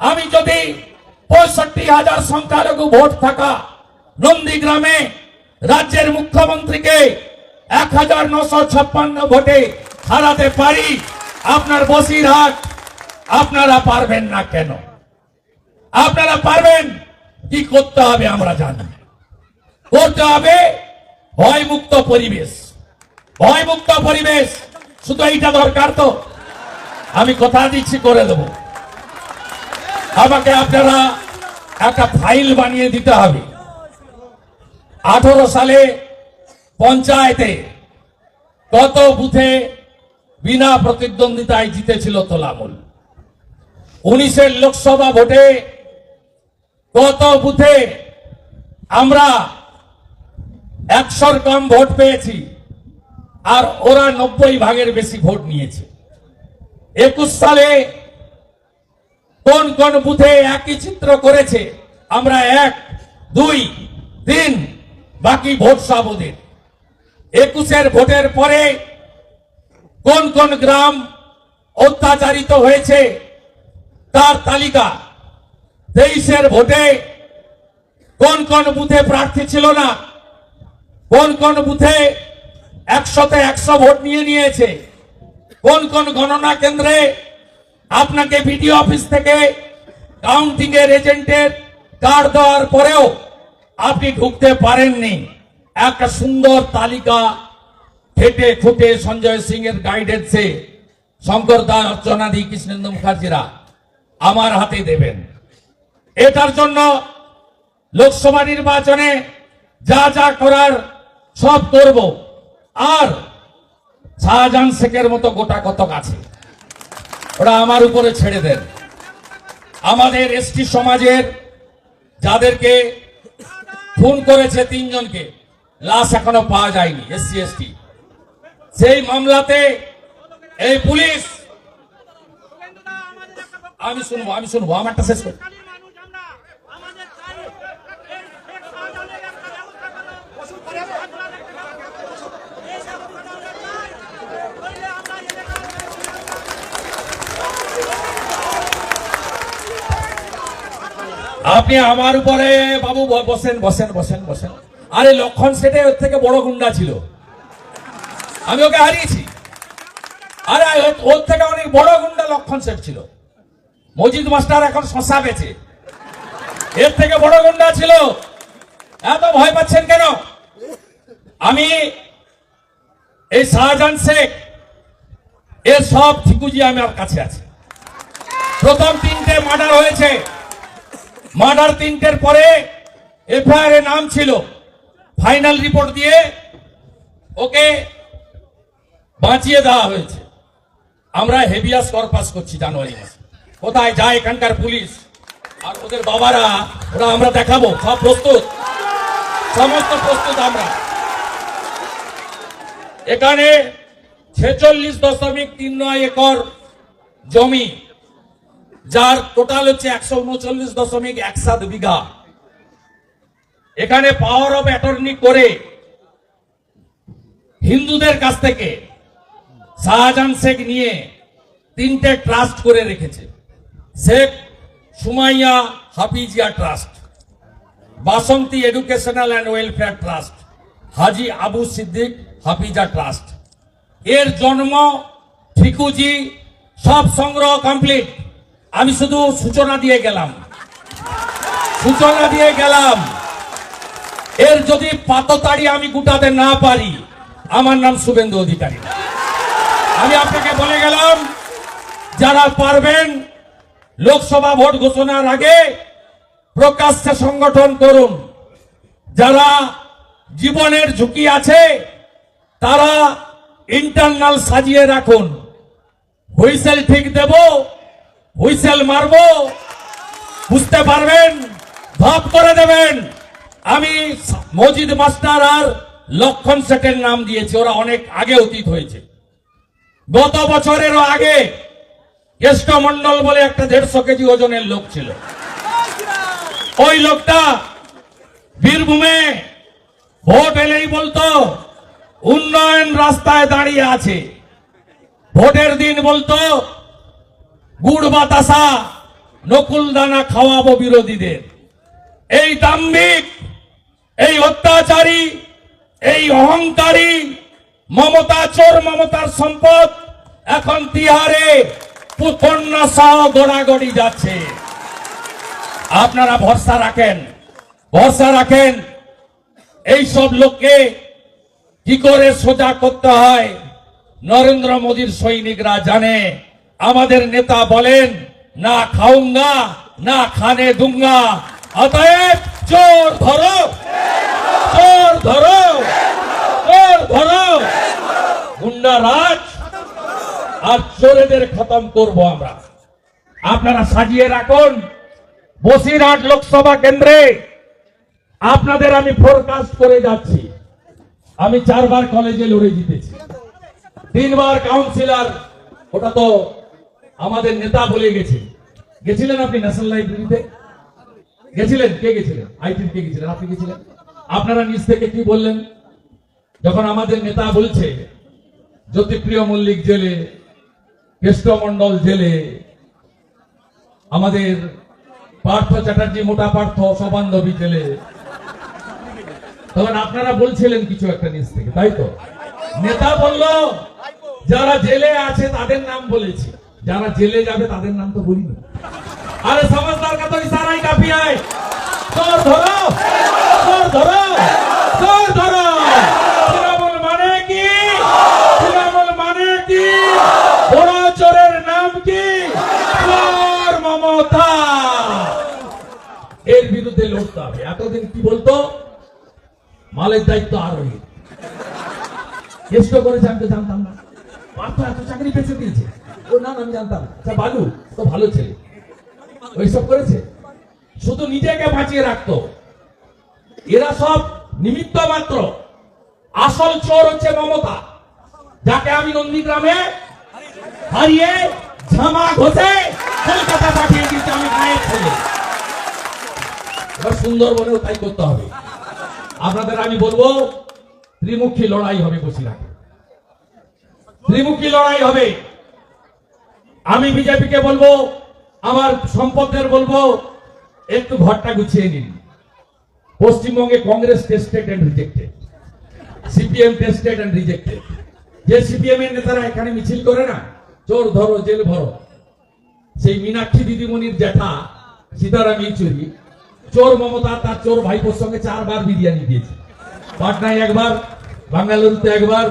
আমি যদি পঁয়ষট্টি হাজার সংখ্যালঘু ভোট থাকা নন্দীগ্রামে রাজ্যের মুখ্যমন্ত্রীকে এক হাজার নশো ছাপ্পান্ন ভোটে হারাতে পারি, আপনার বসিরহাট আপনারা পারবেন না কেন? আপনারা পারবেন? কি করতে হবে আমরা জানি। করতে হবে ভয়মুক্ত পরিবেশ। ভয়মুক্ত পরিবেশ। শুধু এইটা দরকার তো? আমি কথা দিচ্ছি, করে দেব। আমাকে আপনারা একটা ফাইল বানিয়ে দিতে হবে। আঠারো সালে পঞ্চায়েতে কত বুথে বিনা প্রতিদ্বন্দ্বিতায় জিতেছিল তোলামূল। উনিশের লোকসভা ভোটে কত বুথে আমরা একশোর কম ভোট পেয়েছি আর ওরা নব্বই ভাগের বেশি ভোট নিয়েছে। একুশ সালে কোন কোন বুথে একই চিত্র করেছে? আমরা এক, দুই, তিন, বাকি ভোট সব ওদের। একুশের ভোটের পরে কোন কোন গ্রাম অত্যাচারিত হয়েছে তার তালিকা? তেইশের ভোটে কোন কোন বুথে প্রার্থী ছিল না? কোন কোন বুথে একশোতে একশো ভোট নিয়ে নিয়েছে? কোন কোন গণনা কেন্দ্রে আপনাকে বিডিও অফিস থেকে কাউন্টিং এর এজেন্টের কার্ড দেওয়ার পরেও আপনি ঢুকতে পারেননি। একটা সুন্দর তালিকা ফেটে ফুটে সঞ্জয় সিং এর গাইডেন্সে শঙ্কর দাস, অর্চনাদি, কৃষ্ণেন্দু মুখার্জিরা আমার হাতে দেবেন। এটার জন্য লোকসভা নির্বাচনে যা যা করার সব করব। আর শাহজাহান শেখের মতো গোটা কতক আছে? ওরা আমার উপরে ছেড়ে দেন। আমাদের এসটি সমাজের যাদেরকে খুন করেছে তিনজনকে, লাশ এখনও পাওয়া যায়নি এসসি এসটি সেই মামলাতে এই পুলিশ আমি শুনব আমি শুনব, আমারটা শেষ করি বাঙালি মানুষ আমরা আমাদের চাই এই শেখ শাহজাহানের একটা ব্যবস্থা করো ওষুধ করে হাসপাতালে একটা ব্যবস্থা করো। এই ব্যবস্থাটা আমরা চাই নইলে আমরা এলাকার আপনি আমার উপরে, বাবু বসেন বসেন বসেন বসেন। আরে লক্ষণ সেটে ওর থেকে বড় গুন্ডা ছিল। আমি ওকে হারিয়েছি। আরে ওর থেকে অনেক বড় গুন্ডা লক্ষণ সেট ছিল। মজিদ মাস্টার এখন শশা বেছে এর থেকে বড় গুন্ডা ছিল। এত ভয় পাচ্ছেন কেন? আমি এই শাহজাহান শেখ, এর সব ঠিকুজি আমার কাছে আছে। প্রথম তিনটে মার্ডার হয়েছে। মার্ডার তিনটের পরে এফআইআর এর নাম ছিল। ফাইনাল রিপোর্ট দিয়ে ওকে বাঁচিয়ে দেওয়া হয়েছে। আমরা হেভিয়াস করপাস করছি জানুয়ারি মাসে। কোথায় যায় এখানকার পুলিশ? আর ওদের বাবারা, ওরা আমরা দেখাবো, সব প্রস্তুত? সমস্ত প্রস্তুত আমরা। এখানে ছেচল্লিশ দশমিক তিন নয় একর জমি যার টোটাল হচ্ছে একশো উনচল্লিশ দশমিক এক সাত বিঘা। এখানে পাওয়ার অফ অ্যাটর্নি করে হিন্দুদের কাছ থেকে শাহজাহান শেখ নিয়ে তিনটে ট্রাস্ট করে রেখেছে। Sheikh Sumaiya Hafizia trust Basanti educational and welfare trust Haji Abu Siddique Hafiza trust এর জন্ম ঠিকুজি, সব সংগ্রহ কমপ্লিট আমি শুধু সূচনা দিয়ে গেলাম। সূচনা দিয়ে গেলাম। এর যদি পাততাড়ি আমি গুটাতে না পারি, আমার নাম শুভেন্দু অধিকারী। আমি আপনাকে বলে গেলাম, যারা পারবেন, লোকসভা ভোট ঘোষণার আগে প্রকাশ্যে সংগঠন করুন। যারা জীবনের ঝুঁকি আছে, তারা ইন্টারনাল সাজিয়ে রাখুন। হুইসেল ঠিক দেব হুইসেল মারবো। বুঝতে পারবেন? ভাব করে দেবেন। আমি মজিদ মাস্টার আর লক্ষণ সেটের নাম দিয়েছি, ওরা অনেক আগে অতীত হয়েছে। গত বছরেরও আগে কেষ্ট মন্ডল বলে একটা দেড়শো কেজি ওজনের লোক ছিল। ওই লোকটা বীরভূমে ভোট এলেই বলতো, উন্নয়ন রাস্তায় দাঁড়িয়ে আছে। ভোটের দিন বলতো গুড় বাতাসা, নকুল দানা খাওয়াবো বিরোধীদের। এই দাম্ভিক, এই অত্যাচারী, এই অহংকারী, মমতা চোর, মমতার সম্পদ, এখন তিহারে সহ গোড়াগড়ি যাচ্ছে। আপনারা ভরসা রাখেন ভরসা রাখেন। এই সব লোককে কি করে সোজা করতে হয়, নরেন্দ্র মোদীর সৈনিকরা জানে। আমাদের নেতা বলেন, না খাউঙ্গা না খানে দুঙ্গা। অতএব চোর ধরো। চোর ধরো। চোর ধরো। গুন্ডা রাজ আর চোরেদের খতম করব আমরা। আপনারা সাজিয়ে রাখুন। বসিরহাট লোকসভা কেন্দ্রে আপনাদের আমি ফোরকাস্ট করে যাচ্ছি। আমি চারবার কলেজে লড়ে জিতেছি। তিনবার কাউন্সিলর ওটা তো আমাদের নেতা বলে গেছে। গেছিলেন আপনি ন্যাশনাল লাইব্রেরিতে গেছিলেন? কে গেছিলেন? আই থিঙ্ক কে গেছিলেন? আপনি গেছিলেন? আপনারা নিজ থেকে কি বললেন? যখন আমাদের নেতা বলছে, জ্যোতিপ্রিয় মল্লিক জেলে কেষ্টমন্ডল জেলে, আমাদের পার্থ চ্যাটার্জি, মোটা পার্থ, সবান্ধবী জেলে, তখন আপনারা বলছিলেন কিছু একটা নিজ থেকে, তাই তো? নেতা বলল, যারা জেলে আছে তাদের নাম বলেছি। যারা জেলে যাবে তাদের নাম তো বলিনি আরে সমাজদার কা তো মানে কি? মানে কি? বড় চোরের নাম কি? এর বিরুদ্ধে লড়তে হবে। এতদিন কি বলতো? মালের দায়িত্ব আরোহী কেষ্ট করেছে, আমি তো জানতাম না। পার্থ এত চাকরি পেয়েছে দিয়েছে। ও না না, আমি জানতাম বালু তো ভালো ছেলে। ওইসব করেছে? শুধু নিজেকে বাঁচিয়ে রাখতো। এরা সব নিমিত্ত মাত্র। আসল চোর হচ্ছে মমতা যাকে আমি নন্দীগ্রামে হারিয়ে ঝামা ঘষে কলকাতা পাঠিয়ে দিয়েছি আমি গায়ের ছেলে। এবার সুন্দরবনেও তাই করতে হবে। আপনাদের আমি বলব ত্রিমুখী লড়াই হবে বসিরহাটে। ত্রিমুখী লড়াই হবে। আমি বিজেপিকে বলব, আমার সম্পদের বলব, একটু ঘরটা গুছিয়ে নিন। পশ্চিমবঙ্গে Congress tested and rejected CPM tested and rejected যে সিপিএম এর নেতারা এখানে মিছিল করে না, চোর ধরো, জেল ভরো। সেই মীনাক্ষী দিদিমণির জ্যাঠা, সীতারাম ইয়েচুরি চোর মমতা, তার চোর ভাইপোর সঙ্গে চারবার বিরিয়ানি দিয়েছে। পাটনায় একবার, বাঙ্গালুরুতে একবার,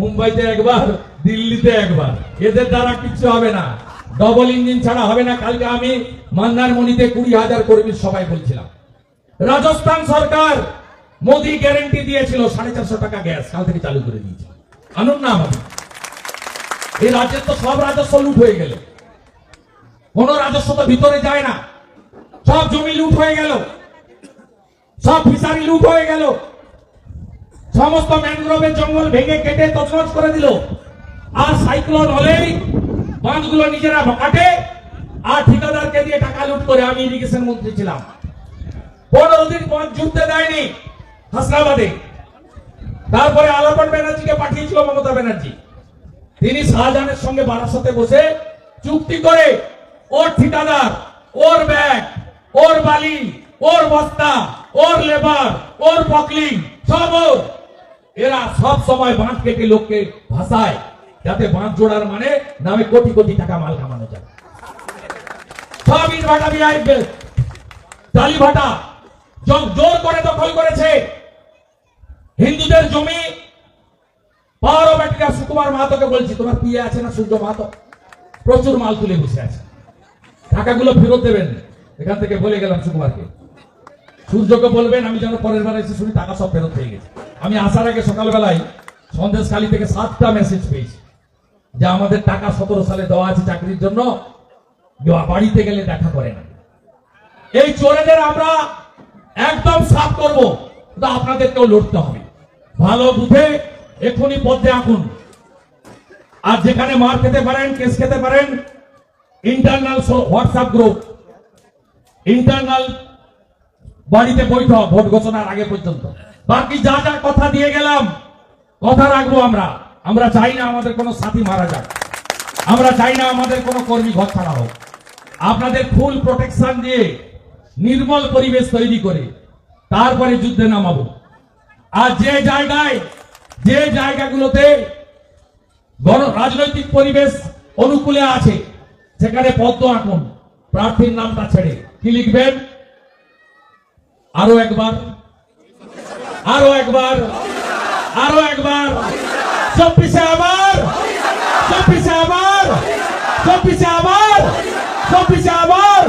মুম্বাইতে একবার দিল্লিতে একবার। এদের দ্বারা কিচ্ছু হবে না। ডবল ইঞ্জিন ছাড়া হবে না। কালকে আমি মন্দারমণিতে কুড়ি হাজার কর্মীর সবাই বলছিলাম। রাজস্থান সরকার মোদি গ্যারেন্টি দিয়েছিল সাড়ে চারশো টাকা গ্যাস কাল থেকে চালু করে দিয়েছে। আনুন না আমাদের। এই রাজ্যের তো সব রাজস্ব লুট হয়ে গেল। কোন রাজস্ব তো ভিতরে যায় না। সব জমি লুট হয়ে গেল। সব ফিসারি লুট হয়ে গেল। সমস্ত ম্যানগ্রোভের জঙ্গল ভেঙে কেটে তছনছ করে দিল। আর সাইক্লোন হলেই বাঁধগুলো নিজেরা কাটে আর ঠিকাদারকে দিয়ে টাকা লুট করে আমি ইরিগেশন মন্ত্রী ছিলাম। পনেরো দিন বাঁধ জুড়তে দেয়নি হাসনাবাদে। তারপরে আলাপন ব্যানার্জিকে পাঠিয়েছিল মমতা ব্যানার্জি। তিনি শাহজাহানের সঙ্গে বারাসতে বসে চুক্তি করে ওর ঠিকাদার, ওর ব্যাগ, ওর বালি, ওর বস্তা, ওর লেবার, ওর পকলিং সব এরা সব সময় বাঁধ কেটে লোককে ভাসায়। যাতে বাঁধ জোড়ার মানে নামে কোটি কোটি টাকা মাল কামানো যায়। সব ইট ভাটা বিআই টালি ভাটা জোর করে দখল করেছে। হিন্দুদের জমি, পাওয়ার অফ অ্যাটর্নি সুকুমার মাহাতোকে বলছি, তোমার পিয়ে আছে না সূর্য মাহাতো? প্রচুর মাল তুলে বসে আছে। টাকাগুলো ফেরত দেবেন। এখান থেকে বলে গেলাম সুকুমারকে, সূর্যকে বলবেন, আমি যেন পরের বার এসে শুনি টাকা সব ফেরত হয়ে গেছে। আমি আসার আগে সকালবেলায় সন্দেশখালী থেকে সাতটা মেসেজ পেয়েছি। যে আমাদের টাকা সতেরো সালে দেওয়া আছে চাকরির জন্য বাড়িতে গেলে দেখা করে না। এই চোরেদের আমরা একদম সাফ করব আপনাদেরকেও লড়তে হবে। ভালো বুঝে এখনই পথে আঁকুন। আর যেখানে মার খেতে পারেন, কেস খেতে পারেন ইন্টারনাল হোয়াটসঅ্যাপ গ্রুপ ইন্টারনাল বাড়িতে বৈঠক ভোট ঘোষণার আগে পর্যন্ত। বাকি যা যা কথা দিয়ে গেলাম, কথা রাখব আমরা। আমরা চাই না আমাদের কোনো সাথী মারা যাক। আমরা চাই না আমাদের কোনো কর্মী ঘর ছাড়া হোক। আপনাদের ফুল প্রোটেকশন দিয়ে নির্মল পরিবেশ তৈরি করে তারপরে যুদ্ধে নামাবো। আর যে জায়গায়, যে জায়গাগুলোতে রাজনৈতিক পরিবেশ অনুকূলে আছে, সেখানে পদ্ম আঁকুন। প্রার্থীর নামটা ছেড়ে। কি লিখবেন? আরও একবার। আরও একবার। আরও একবার। চব্বিশে আবার চব্বিশে আবার চব্বিশে আবার চব্বিশে আবার,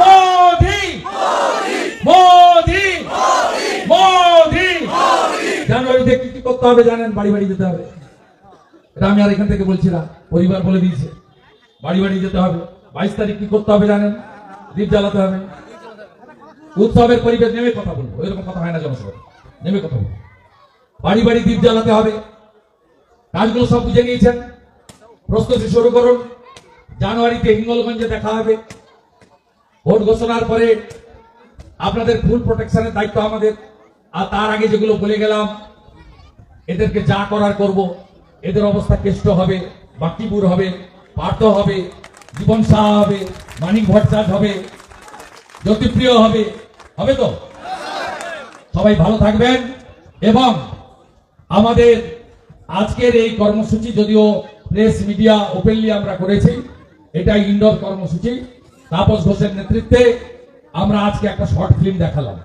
মোদি মোদি মোদি। জানুয়ারিতে কি করতে হবে জানেন? বাড়ি বাড়ি যেতে হবে। এটা আমি আর এখান থেকে বলছি না, পরিবার বলে দিয়েছে। বাড়ি বাড়ি যেতে হবে। বাইশ তারিখ কি করতে হবে জানেন? দ্বীপ জ্বালাতে হবে। উৎসবের পরিবেশ নেমে কথা বলব। এরকম কথা হয় না জনসভা নেমে কথা বলব। বাড়ি বাড়ি দ্বীপ জ্বালাতে হবে। কাজগুলো সব বুঝে নিয়েছেন। প্রস্তুতি শুরু করুন। জানুয়ারিতে হিঙ্গলগঞ্জে দেখা হবে। ভোট ঘোষণার পরে আপনাদের ফুল প্রোটেকশনের দায়িত্ব আমাদের। আর তার আগে যেগুলো বলে গেলাম, এদেরকে যা করার করব, এদের অবস্থা কেষ্ট হবে, বাকিপুর হবে, পার্থ হবে, জীবন শাহ হবে, মানিক ভট্টাচার্য হবে, জ্যোতিপ্রিয় হবে। হবে তো? সবাই ভালো থাকবেন এবং আমাদের আজকের এই কর্মসূচি যদিও প্রেস মিডিয়া ওপেনলি আমরা করেছি এটা ইনডোর কর্মসূচি তাপস ঘোষের নেতৃত্বে আমরা আজকে একটা শর্ট ফিল্ম দেখালাম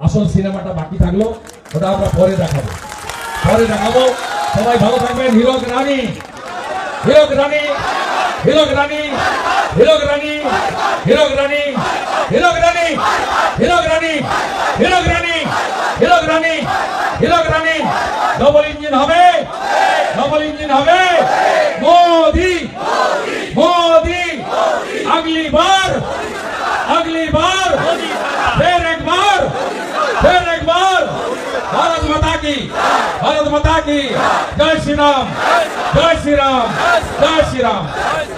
আসল সিনেমাটা বাকি থাকল ওটা আমরা পরে দেখাবো পরে দেখাবো সবাই ভালো থাকবেন হিরক রানী হিরক রানী হিরক রানী হিরক রানী হিরক রানী হিরক রানী হিরক রানী হিরক রানী হিরক রানী হিরক রানী ডবল ইঞ্জিন হবে दिन मोदी मोदी अगली बार अगली बार फिर एक बार फिर एक बार भारत माता की भारत माता की जय श्री राम जय श्री राम जय श्री राम